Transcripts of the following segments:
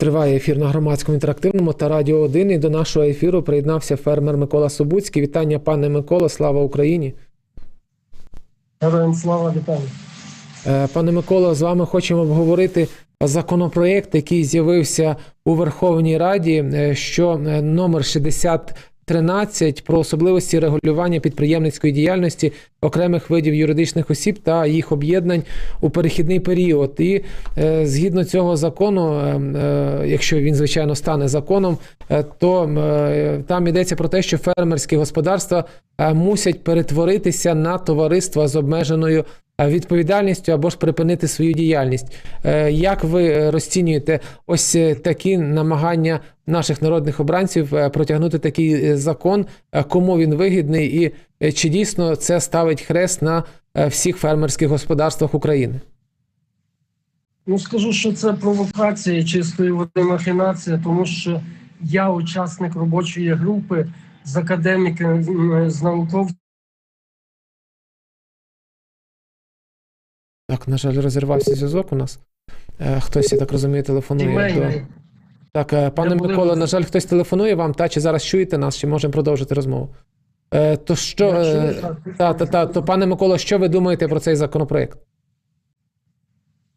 Триває ефір на громадському інтерактивному та радіо 1. І до нашого ефіру приєднався фермер Микола Собуцький. Вітання, пане Микола, слава Україні. Героям слава вітання. Е, пане Миколо, з вами хочемо обговорити законопроект, який з'явився у Верховній Раді, е, що е, номер 60 13 про особливості регулювання підприємницької діяльності окремих видів юридичних осіб та їх об'єднань у перехідний період. І е, згідно цього закону, е, е якщо він звичайно стане законом, е, то е, там йдеться про те, що фермерські господарства е, мусять перетворитися на товариства з обмеженою відповідальністю або ж припинити свою діяльність. Е, Як ви е, розцінюєте ось е, такі намагання наших народних обранців е, протягнути такий е, закон, Е, кому він вигідний, і е, чи дійсно це ставить хрест на е, всіх фермерських господарствах України? Ну скажу, що це провокація чистої води махінація, тому що я учасник робочої групи з академіками, з науковцями. Так, на жаль, розірвався зв'язок у нас. Е, Хтось, я так розумію, телефонує. до- Так, е, пане Микола, на жаль, хтось телефонує вам, та чи зараз чуєте нас, чи можемо продовжити розмову? Е, То що, е, та, та, та, то пане Микола, що ви думаєте про цей законопроект?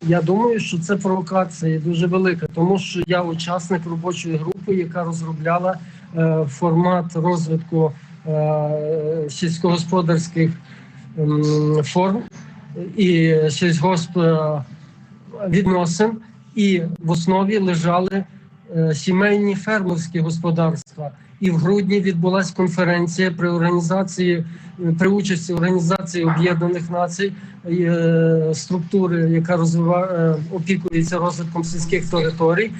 Я думаю, що це провокація дуже велика, тому що я учасник робочої групи, яка розробляла е, формат розвитку е, сільськогосподарських ем, форм і сільськогосп е, відносин, і в основі лежали е, сімейні фермерські господарства. І в грудні відбулася конференція при організації при участі організації Об'єднаних Націй е, структури, яка розвиває опікується розвитком сільських територій,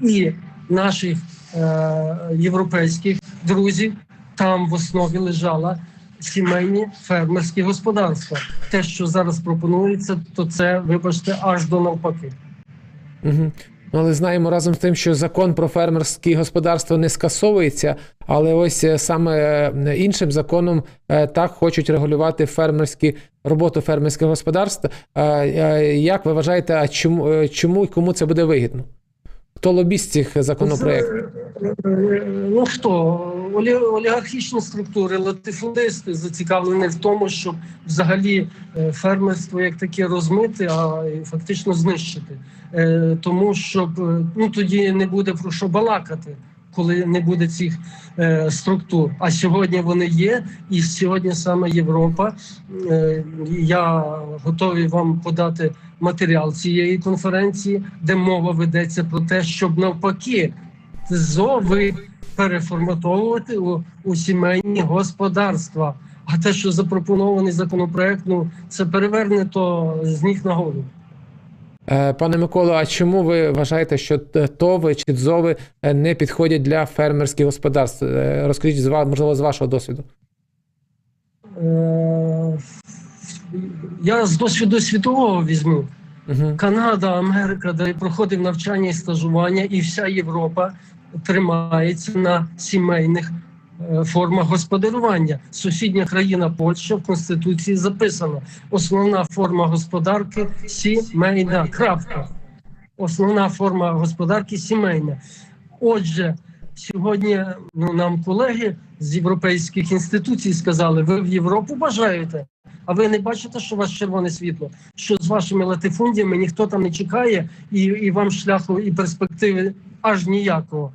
і наших е, європейських друзів там в основі лежала сімейні фермерські господарства. Те, що зараз пропонується, то це, вибачте, аж до навпаки. Угу. Ну, але знаємо разом з тим, що закон про фермерські господарства не скасовується, але ось е, саме е, іншим законом е, так хочуть регулювати фермерські роботу фермерських господарств. Як ви вважаєте, а чому, чому і кому це буде вигідно? Хто лобіст цих законопроєктів? Ну хто Олі- олігархічні структури, латифундисти зацікавлені в тому, щоб взагалі е, фермерство як таке розмити, а фактично знищити. Е, Тому щоб е, ну тоді не буде про що балакати, коли не буде цих структур. А сьогодні вони є, і сьогодні саме Європа. Я готовий вам подати матеріал цієї конференції, де мова ведеться про те, щоб навпаки зови переформатовувати у, у сімейні господарства. А те, що запропонований законопроект, ну це переверне то з ніг на голову. Е, Пане Миколо, а чому ви вважаєте, що ТОВи чи ДЗОВи е, не підходять для фермерських господарств? Е, Розкажіть, з ва- можливо, з вашого досвіду. Я з досвіду світового візьму. Угу. Канада, Америка, де проходив навчання і стажування, і вся Європа тримається на сімейних е, формах господарювання. Сусідня країна Польща в конституції записано: основна форма господарки сімейна. Крапка. Основна форма господарки сімейна. Отже, сьогодні ну, нам колеги з європейських інституцій сказали: ви в Європу бажаєте? А ви не бачите, що у вас червоне світло? Що з вашими латифундіями ніхто там не чекає, і, і вам шляху і перспективи аж ніякого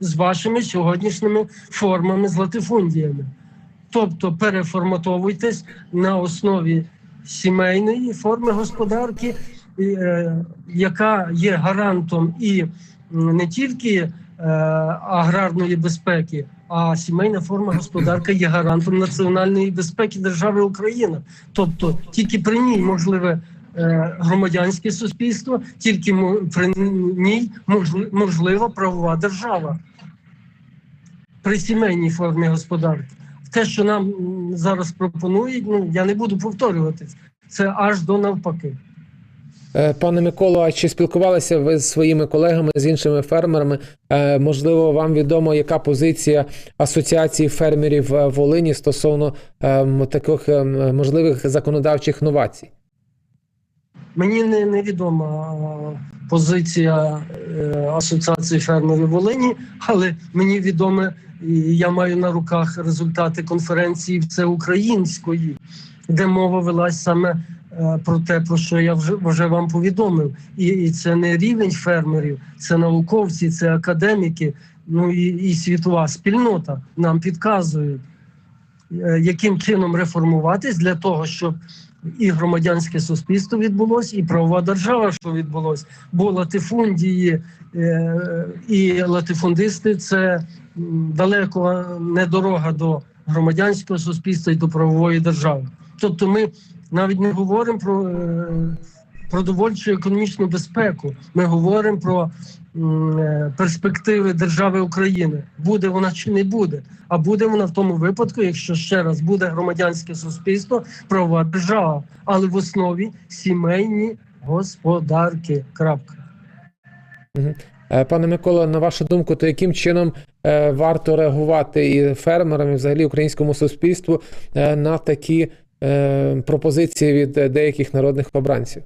з вашими сьогоднішніми формами з латифундіями. Тобто переформатовуйтесь на основі сімейної форми господарки, е, яка є гарантом і не тільки е, аграрної безпеки, а сімейна форма господарка є гарантом національної безпеки держави Україна. Тобто тільки при ній можливе е, громадянське суспільство, тільки при ній можли- можлива правова держава при сімейній формі господарки. Те, що нам зараз пропонують, ну я не буду повторюватись, це аж до навпаки. Е, Пане Миколо, а чи спілкувалися ви з своїми колегами, з іншими фермерами? Е, Можливо, вам відомо, яка позиція асоціації фермерів е, Волині стосовно ем, таких ем, можливих законодавчих новацій? Мені не невідома е, позиція е, Асоціації фермерів Волині, але мені відоме, і я маю на руках результати конференції всеукраїнської, де мова велась саме е, про те, про що я вже, вже вам повідомив. І, і це не рівень фермерів, це науковці, це академіки, ну і, і світова спільнота нам підказують, яким чином реформуватись для того, щоб і громадянське суспільство відбулось, і правова держава, що відбулось. Бо латифундії е, і латифундисти це далеко не дорога до громадянського суспільства і до правової держави. Тобто, ми навіть не говоримо про е, продовольчу економічну безпеку. Ми говоримо про е, перспективи держави України. Буде вона чи не буде. А буде вона в тому випадку, якщо ще раз буде громадянське суспільство, правова держава, але в основі сімейні господарки. Крапка. Е, Пане Микола, на вашу думку, то яким чином е, варто реагувати і фермерам, і взагалі українському суспільству на такі пропозиції від деяких народних обранців?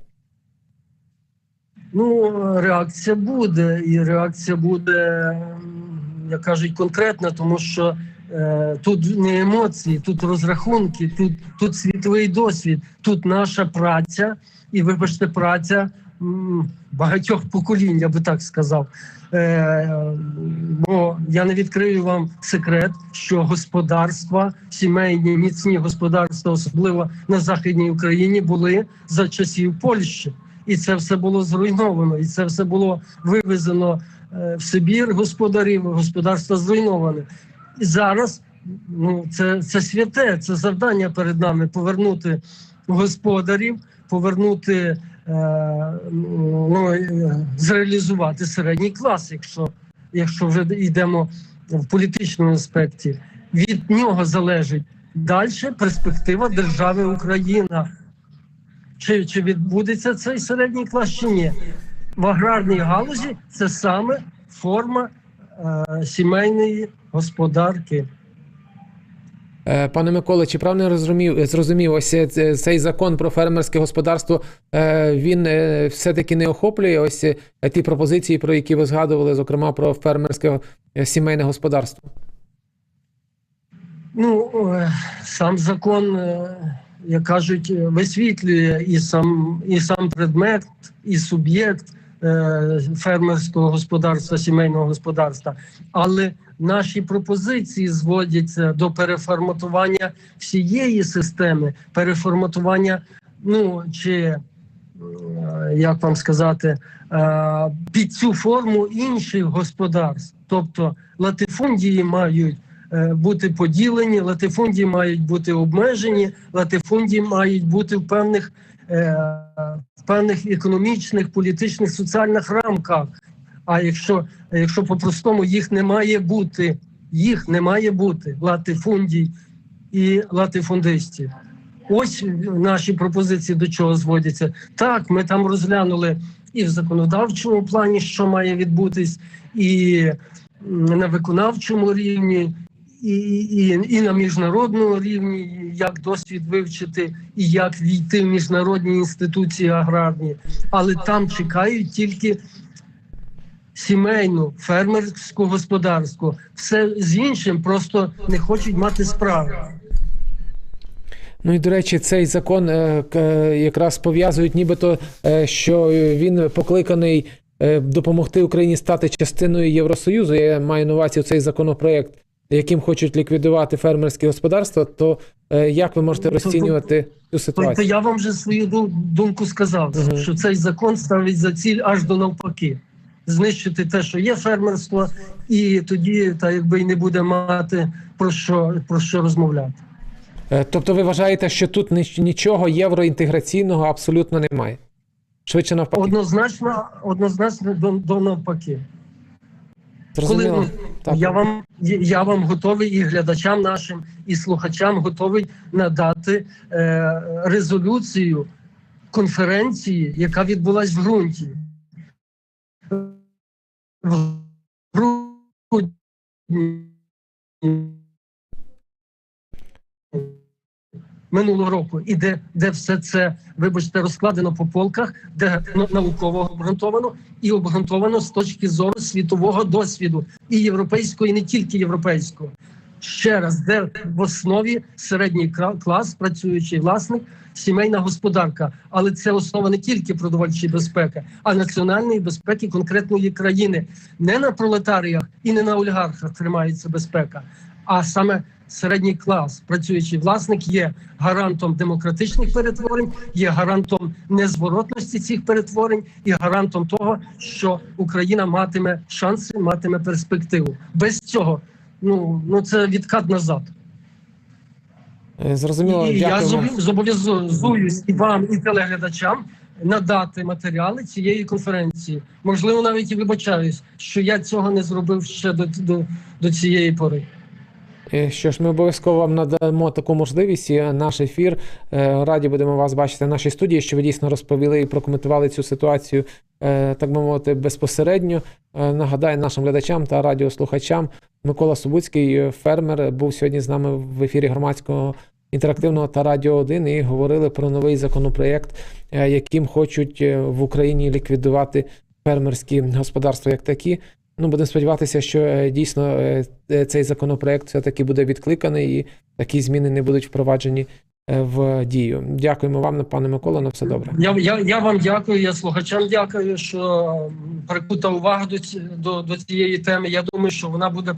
Ну, реакція буде, і реакція буде, як кажуть, конкретна, тому що е, тут не емоції, тут розрахунки, тут, тут світовий досвід, тут наша праця, і вибачте, праця м, багатьох поколінь, я би так сказав. Е, бо я не відкрию вам секрет, що господарства, сімейні міцні господарства, особливо на західній Україні, були за часів Польщі і це все було зруйновано, і це все було вивезено е, в Сибір господарів, господарство зруйноване. І зараз ну, це, це святе, це завдання перед нами повернути господарів, повернути, е, ну, е, зреалізувати середній клас, якщо, якщо вже йдемо в політичному аспекті. Від нього залежить далі перспектива держави Україна чи, чи відбудеться цей середній клас чи ні. В аграрній галузі це саме форма е, сімейної господарки. Е, Пане Миколе, чи правильно розумів, зрозумів, ось е, цей закон про фермерське господарство е, він все-таки не охоплює ось ті пропозиції, про які ви згадували, зокрема про фермерське сімейне господарство? Ну, сам закон, як кажуть, висвітлює і сам, і сам предмет, і суб'єкт е, фермерського господарства, сімейного господарства. Але наші пропозиції зводяться до переформатування всієї системи, переформатування, ну чи е, як вам сказати, е, під цю форму інших господарств. Тобто латифундії мають бути поділені, латифундії мають бути обмежені, латифундії мають бути в певних, е, в певних економічних, політичних, соціальних рамках. А якщо, якщо по-простому їх не має бути, їх не має бути латифундій і латифундистів. Ось наші пропозиції до чого зводяться. Так, ми там розглянули і в законодавчому плані, що має відбутись, і на виконавчому рівні, і, і, і на міжнародному рівні, як досвід вивчити, і як війти в міжнародні інституції аграрні. Але там чекають тільки сімейну, фермерську господарську. Все з іншим просто не хочуть мати справи. Ну і до речі, цей закон е, е, якраз пов'язують, нібито, е, що він покликаний допомогти Україні стати частиною Євросоюзу. Я маю на увазі цей законопроект, яким хочуть ліквідувати фермерське господарство. То е, як ви можете Ну, то- розцінювати цю Тобто ситуацію? я вам вже свою думку сказав, Мгм. що цей закон ставить за ціль аж до навпаки. Знищити те, що є фермерство, і тоді та якби й не буде мати про що про що розмовляти. Е, Тобто, ви вважаєте, що тут нічого євроінтеграційного абсолютно немає? Швидше навпаки. Однозначно, однозначно до, до навпаки. Коли ну, Так. я вам я вам готовий і глядачам нашим, і слухачам готовий надати е, резолюцію конференції, яка відбулась в ґрунті. В грудні минулого року, і де, де все це, вибачте, розкладено по полках, де науково обґрунтовано і обґрунтовано з точки зору світового досвіду, і європейського, і не тільки європейського. Ще раз, де в основі середній клас, працюючий власник, сімейна господарка, але це основа не тільки продовольчої безпеки, а національної безпеки конкретної країни. Не на пролетаріях і не на олігархах тримається безпека, а саме середній клас, працюючий власник, є гарантом демократичних перетворень, є гарантом незворотності цих перетворень і гарантом того, що Україна матиме шанси, матиме перспективу. Без цього ну, ну це відкат назад. Е, Зрозуміло, І я зобов'язуюсь і вам, і телеглядачам надати матеріали цієї конференції. Можливо, навіть і вибачаюсь, що я цього не зробив ще до, до, до цієї пори. Що ж, ми обов'язково вам надамо таку можливість. І наш ефір е, раді будемо вас бачити в нашій студії, що ви дійсно розповіли і прокоментували цю ситуацію, е, так би мовити, безпосередньо. Е, Нагадаю нашим глядачам та радіослухачам. Микола Субуцький, фермер, був сьогодні з нами в ефірі громадського інтерактивного та радіо 1 і говорили про новий законопроєкт, яким хочуть в Україні ліквідувати фермерські господарства як такі. Ну, будемо сподіватися, що е, дійсно е, е, цей законопроект все-таки буде відкликаний і такі зміни не будуть впроваджені в дію. Дякуємо вам, пане Микола, на все добре. Я, я, я вам дякую, я слухачам дякую, що прикута увага до, до, до цієї теми. Я думаю, що вона буде